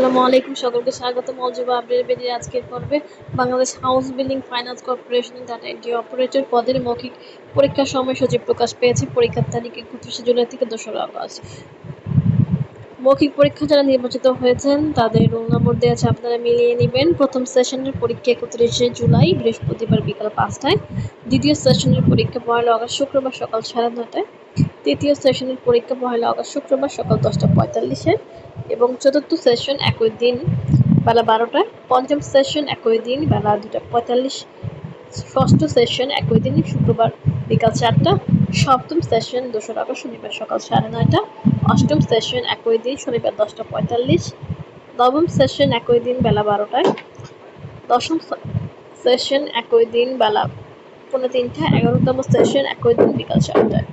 আসসালামু আলাইকুম, সকলকে স্বাগত মলজুবা আপডেট বেরিয়ে আজকের পর্বে বাংলাদেশ হাউস বিল্ডিং ফাইন্যান্স কর্পোরেশনের ডাটা এন্ট্রি অপারেটর পদের মৌখিক পরীক্ষার সময় সূচি প্রকাশ পেয়েছে। পরীক্ষার তারিখ একত্রিশে জুলাই থেকে দোসরা আগস্ট। মৌখিক পরীক্ষা যারা নির্বাচিত হয়েছেন, তাদের রোল নম্বর দেওয়া আছে, আপনারা মিলিয়ে নেবেন। প্রথম সেশনের পরীক্ষা একত্রিশে জুলাই, বৃহস্পতিবার বিকাল পাঁচটায়। দ্বিতীয় সেশনের পরীক্ষা পয়লা আগস্ট, শুক্রবার সকাল সাড়ে নটায় তৃতীয় সেশনের পরীক্ষা পয়লা আগস্ট শুক্রবার সকাল দশটা পঁয়তাল্লিশে এবং চতুর্থ সেশন একই দিন বেলা বারোটায়। পঞ্চম সেশন একই দিন বেলা দুটা পঁয়তাল্লিশ। ষষ্ঠ সেশন একই দিন শুক্রবার বিকাল চারটা। সপ্তম সেশন দোসরা আগস্ট শনিবার সকাল সাড়ে নয়টা। অষ্টম সেশন একই দিন শনিবার দশটা পঁয়তাল্লিশ। নবম সেশন একই দিন বেলা বারোটায়। দশম সেশন একই দিন বেলা পনেরো তিনটা। এগারোতম সেশন একই দিন বিকাল চারটায়।